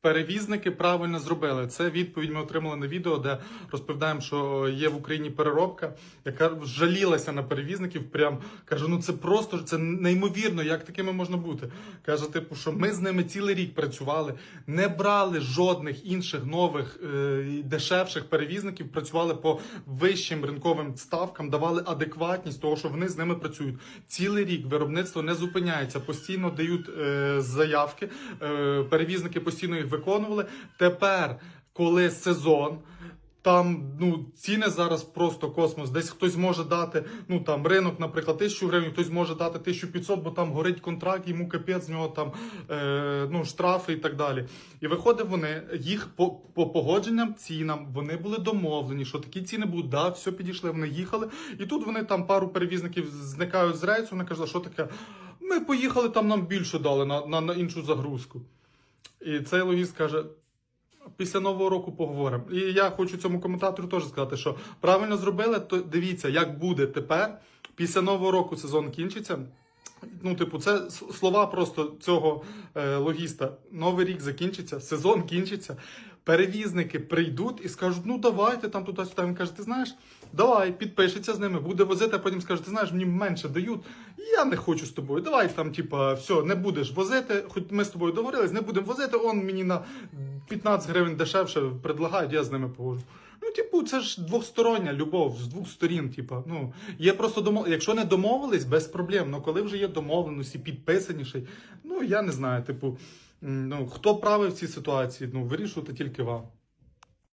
Перевізники правильно зробили. Це відповідь ми отримали на відео, де розповідаємо, що є в Україні переробка, яка жалілася на перевізників. Прям каже: ну це просто це неймовірно, як такими можна бути. Каже, типу, що ми з ними цілий рік працювали, не брали жодних інших нових е, дешевших перевізників, працювали по вищим ринковим ставкам, давали адекватність того, що вони з ними працюють. Цілий рік виробництво не зупиняється, постійно дають е, заявки, е, перевізники постійно їх виконували. Тепер, коли сезон. Там ну ціни зараз просто космос. Десь хтось може дати, ну там ринок, наприклад, тисячу гривень, хтось може дати 1500, бо там горить контракт, йому капець з нього там е, ну, штрафи і так далі. І виходить, вони їх по, по погодженням цінам вони були домовлені, що такі ціни будуть, да, все підійшли, вони їхали. І тут вони там пару перевізників зникають з рейсу. Вони кажуть, що таке? Ми поїхали, там нам більше дали на, на, на іншу загрузку. І цей логіст каже. Після нового року поговоримо. І я хочу цьому коментатору теж сказати, що правильно зробили, то дивіться, як буде тепер. Після нового року сезон кінчиться. Ну, типу, це слова просто цього е, логіста. Новий рік закінчиться, сезон кінчиться. Перевізники прийдуть і скажуть: ну давайте там туди-сюди. Він каже, ти знаєш, давай, підпишеться з ними, буде возити, а потім скаже, ти знаєш, мені менше дають. Я не хочу з тобою. Давай там, типа, все, не будеш возити. Хоч ми з тобою договорились, не будемо возити. Он мені на 15 гривень дешевше предлагають, я з ними погоджу. Типу, це ж двостороння любов з двох сторін. Типу, ну є просто домов... Якщо не домовились, без проблем. Ну коли вже є домовленості, підписаніші, ну я не знаю, типу, ну хто правий в цій ситуації, ну вирішувати тільки вам.